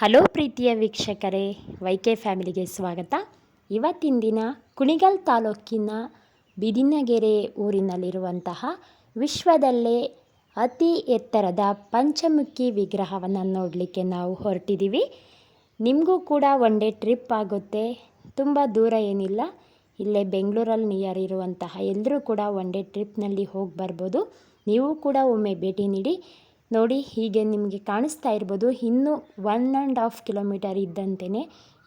Hello ಪ್ರೀತಿಯ ವೀಕ್ಷಕರೇ, YK ಫ್ಯಾಮಿಲಿಗೆ ಸ್ವಾಗತ. ಇವತ್ತಿನ ದಿನ ಕುಣಿಗಲ್ ತಾಲೂಕಿನ ಬಿದಿನಗೆರೆ ಊರಿನಲ್ಲಿರುವಂತಹ ವಿಶ್ವದಲ್ಲೇ ಅತಿ ಎತ್ತರದ ಪಂಚಮುಖಿ ವಿಗ್ರಹವನ್ನು ನೋಡಲಿಕ್ಕೆ ನಾವು ಹೊರಟಿದ್ದೀವಿ. ನಿಮಗೂ ಕೂಡ ಒನ್ ಡೇ ಟ್ರಿಪ್ ಆಗುತ್ತೆ. ತುಂಬ ದೂರ ಏನಿಲ್ಲ. ಇಲ್ಲೇ ಬೆಂಗಳೂರಲ್ಲಿ ನಿಯರ್ ಇರುವಂತಹ ಎಲ್ಲರೂ ಕೂಡ ಒನ್ ಡೇ ಟ್ರಿಪ್ನಲ್ಲಿ ಹೋಗಿ ಬರ್ಬೋದು. ನೀವು ಕೂಡ ಒಮ್ಮೆ ಭೇಟಿ ನೀಡಿ. ನೋಡಿ, ಹೀಗೆ ನಿಮಗೆ ಕಾಣಿಸ್ತಾ ಇರ್ಬೋದು. ಇನ್ನೂ ಒನ್ ಆ್ಯಂಡ್ ಹಾಫ್ ಕಿಲೋಮೀಟರ್ ಇದ್ದಂತೆಯೇ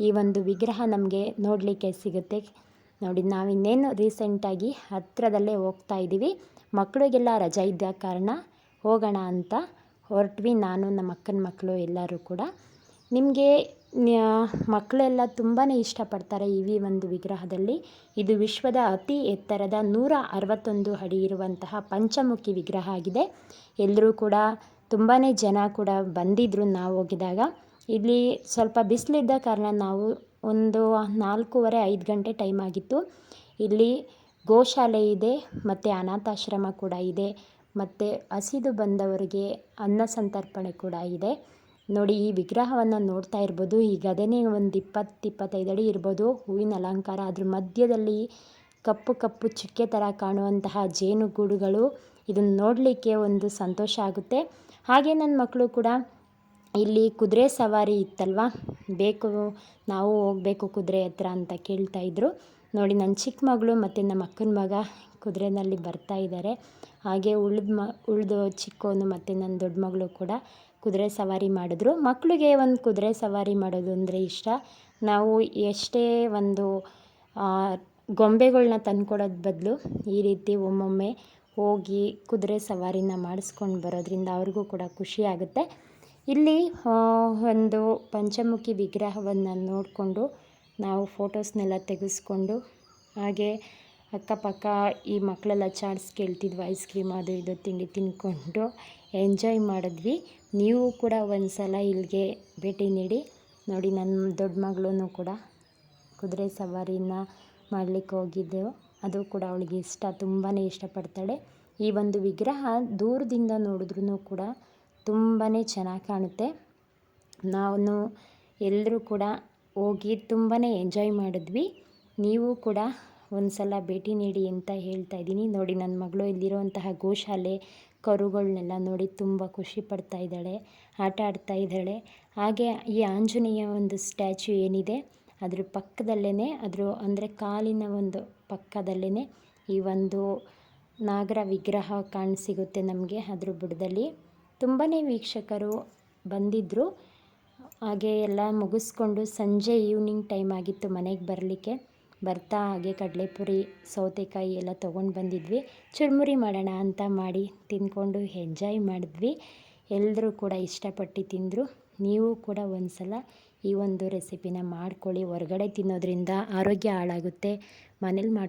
ಈ ಒಂದು ವಿಗ್ರಹ ನಮಗೆ ನೋಡಲಿಕ್ಕೆ ಸಿಗುತ್ತೆ. ನೋಡಿ, ನಾವಿನ್ನೇನು ರೀಸೆಂಟಾಗಿ ಹತ್ತಿರದಲ್ಲೇ ಹೋಗ್ತಾ ಇದ್ದೀವಿ. ಮಕ್ಕಳಿಗೆಲ್ಲ ರಜೆ ಇದ್ದ ಕಾರಣ ಹೋಗೋಣ ಅಂತ ಹೊರಟ್ವಿ ನಾನು, ನಮ್ಮ ಅಕ್ಕನ ಮಕ್ಕಳು ಎಲ್ಲರೂ ಕೂಡ. ನಿಮಗೆ ಮಕ್ಕಳೆಲ್ಲ ತುಂಬಾ ಇಷ್ಟಪಡ್ತಾರೆ ಈ ಒಂದು ವಿಗ್ರಹದಲ್ಲಿ. ಇದು ವಿಶ್ವದ ಅತಿ ಎತ್ತರದ ನೂರ ಅರವತ್ತೊಂದು ಅಡಿ ಇರುವಂತಹ ಪಂಚಮುಖಿ ವಿಗ್ರಹ ಆಗಿದೆ. ಎಲ್ಲರೂ ಕೂಡ ತುಂಬಾ ಜನ ಕೂಡ ಬಂದಿದ್ದರು ನಾವು ಹೋಗಿದಾಗ. ಇಲ್ಲಿ ಸ್ವಲ್ಪ ಬಿಸಿಲಿದ್ದ ಕಾರಣ ನಾವು ಒಂದು ನಾಲ್ಕೂವರೆ, ಐದು ಗಂಟೆ ಟೈಮ್ ಆಗಿತ್ತು. ಇಲ್ಲಿ ಗೋಶಾಲೆ ಇದೆ, ಮತ್ತು ಅನಾಥಾಶ್ರಮ ಕೂಡ ಇದೆ, ಮತ್ತು ಹಸಿದು ಬಂದವರಿಗೆ ಅನ್ನ ಸಂತರ್ಪಣೆ ಕೂಡ ಇದೆ. ನೋಡಿ, ಈ ವಿಗ್ರಹವನ್ನು ನೋಡ್ತಾ ಇರ್ಬೋದು. ಈ ಗದೆನೇ ಒಂದು ಇಪ್ಪತ್ತು, ಇಪ್ಪತ್ತೈದು ಅಡಿ ಇರ್ಬೋದು. ಹೂವಿನ ಅಲಂಕಾರ, ಅದ್ರ ಮಧ್ಯದಲ್ಲಿ ಕಪ್ಪು ಕಪ್ಪು ಚುಕ್ಕೆ ಥರ ಕಾಣುವಂತಹ ಜೇನುಗೂಡುಗಳು. ಇದನ್ನು ನೋಡಲಿಕ್ಕೆ ಒಂದು ಸಂತೋಷ ಆಗುತ್ತೆ. ಹಾಗೆ ನನ್ನ ಮಕ್ಕಳು ಕೂಡ ಇಲ್ಲಿ ಕುದುರೆ ಸವಾರಿ ಇತ್ತಲ್ವ? ಬೇಕು, ನಾವು ಹೋಗಬೇಕು ಕುದುರೆ ಹತ್ರ ಅಂತ ಕೇಳ್ತಾ ಇದ್ದರು ನೋಡಿ, ನನ್ನ ಚಿಕ್ಕ ಮಗಳು ಮತ್ತು ನಮ್ಮ ಅಕ್ಕನ ಮಗ ಕುದುರೆನಲ್ಲಿ ಬರ್ತಾ ಇದ್ದಾರೆ ಹಾಗೆ ಉಳಿದ ಮ, ಉಳಿದು ಚಿಕ್ಕವನು ಮತ್ತು ನನ್ನ ದೊಡ್ಡ ಮಗಳು ಕೂಡ ಕುದುರೆ ಸವಾರಿ ಮಾಡಿದ್ರು. ಮಕ್ಕಳಿಗೆ ಒಂದು ಕುದುರೆ ಸವಾರಿ ಮಾಡೋದು ಅಂದರೆ ಇಷ್ಟ. ನಾವು ಎಷ್ಟೇ ಒಂದು ಗೊಂಬೆಗಳನ್ನ ತಂದ್ಕೊಡೋದು ಬದಲು ಈ ರೀತಿ ಒಮ್ಮೊಮ್ಮೆ ಹೋಗಿ ಕುದುರೆ ಸವಾರಿನ ಮಾಡಿಸ್ಕೊಂಡು ಬರೋದ್ರಿಂದ ಅವ್ರಿಗೂ ಕೂಡ ಖುಷಿ ಆಗುತ್ತೆ. ಇಲ್ಲಿ ಒಂದು ಪಂಚಮುಖಿ ವಿಗ್ರಹವನ್ನು ನೋಡಿಕೊಂಡು ನಾವು ಫೋಟೋಸ್ನೆಲ್ಲ ತೆಗೆಸ್ಕೊಂಡು ಹಾಗೆ ಅಕ್ಕಪಕ್ಕ ಈ ಮಕ್ಕಳೆಲ್ಲ ಚಾಟ್ಸ್ ಕೇಳ್ತಿದ್ವು, ಐಸ್ ಕ್ರೀಮ್ ಅದು ಇದು ತಿಂಡಿ ತಿಂದ್ಕೊಂಡು ಎಂಜಾಯ್ ಮಾಡಿದ್ವಿ. ನೀವು ಕೂಡ ಒಂದು ಸಲ ಇಲ್ಲಿಗೆ ಭೇಟಿ ನೀಡಿ. ನೋಡಿ, ನನ್ನ ದೊಡ್ಡ ಮಗಳೂ ಕೂಡ ಕುದುರೆ ಸವಾರಿನ ಮಾಡಲಿಕ್ಕೆ ಹೋಗಿದ್ದೆವು. ಅದು ಕೂಡ ಅವಳಿಗೆ ಇಷ್ಟ ತುಂಬಾ ಇಷ್ಟಪಡ್ತಾಳೆ. ಈ ಒಂದು ವಿಗ್ರಹ ದೂರದಿಂದ ನೋಡಿದ್ರೂ ಕೂಡ ತುಂಬಾ ಚೆನ್ನಾಗಿ ಕಾಣುತ್ತೆ. ನಾನು ಎಲ್ಲರೂ ಕೂಡ ಹೋಗಿ ತುಂಬಾ ಎಂಜಾಯ್ ಮಾಡಿದ್ವಿ. ನೀವು ಕೂಡ ಒಂದು ಸಲ ಭೇಟಿ ನೀಡಿ ಅಂತ ಹೇಳ್ತಾ ಇದ್ದೀನಿ. ನೋಡಿ ನನ್ನ ಮಗಳು ಇಲ್ಲಿರುವಂತಹ ಗೋಶಾಲೆ ಕರುಗಳನ್ನೆಲ್ಲ ನೋಡಿ ತುಂಬ ಖುಷಿ ಪಡ್ತಾ ಇದ್ದಾಳೆ, ಆಟ ಆಡ್ತಾ ಇದ್ದಾಳೆ. ಹಾಗೆ ಈ ಆಂಜನೇಯ ಒಂದು ಸ್ಟ್ಯಾಚು ಏನಿದೆ ಅದ್ರ ಪಕ್ಕದಲ್ಲೇ ಅದ್ರ ಅಂದರೆ ಕಾಲಿನ ಒಂದು ಪಕ್ಕದಲ್ಲೇ ಈ ಒಂದು ನಾಗರ ವಿಗ್ರಹ ಕಾಣಸಿಗುತ್ತೆ ನಮಗೆ ಅದ್ರ ಬುಡದಲ್ಲಿ. ತುಂಬಾ ವೀಕ್ಷಕರು ಬಂದಿದ್ದರು ಹಾಗೆ ಎಲ್ಲ ಮುಗಿಸ್ಕೊಂಡು ಸಂಜೆ ಈವ್ನಿಂಗ್ ಟೈಮ್ ಆಗಿತ್ತು ಮನೆಗೆ ಬರಲಿಕ್ಕೆ. ಬರ್ತಾ ಹಾಗೆ ಕಡಲೆಪುರಿ, ಸೌತೆಕಾಯಿ ಎಲ್ಲ ತೊಗೊಂಡು ಬಂದಿದ್ವಿ. ಚುರುಮುರಿ ಮಾಡೋಣ ಅಂತ ಮಾಡಿ ತಿಂದ್ಕೊಂಡು ಎಂಜಾಯ್ ಮಾಡಿದ್ವಿ. ಎಲ್ಲರೂ ಕೂಡ ಇಷ್ಟಪಟ್ಟು ತಿಂದರು. ನೀವು ಕೂಡ ಒಂದು ಸಲ ಈ ಒಂದು ರೆಸಿಪಿನ ಮಾಡ್ಕೊಳ್ಳಿ. ಹೊರ್ಗಡೆ ತಿನ್ನೋದ್ರಿಂದ ಆರೋಗ್ಯ ಹಾಳಾಗುತ್ತೆ. ಮನೇಲಿ ಮಾಡಿ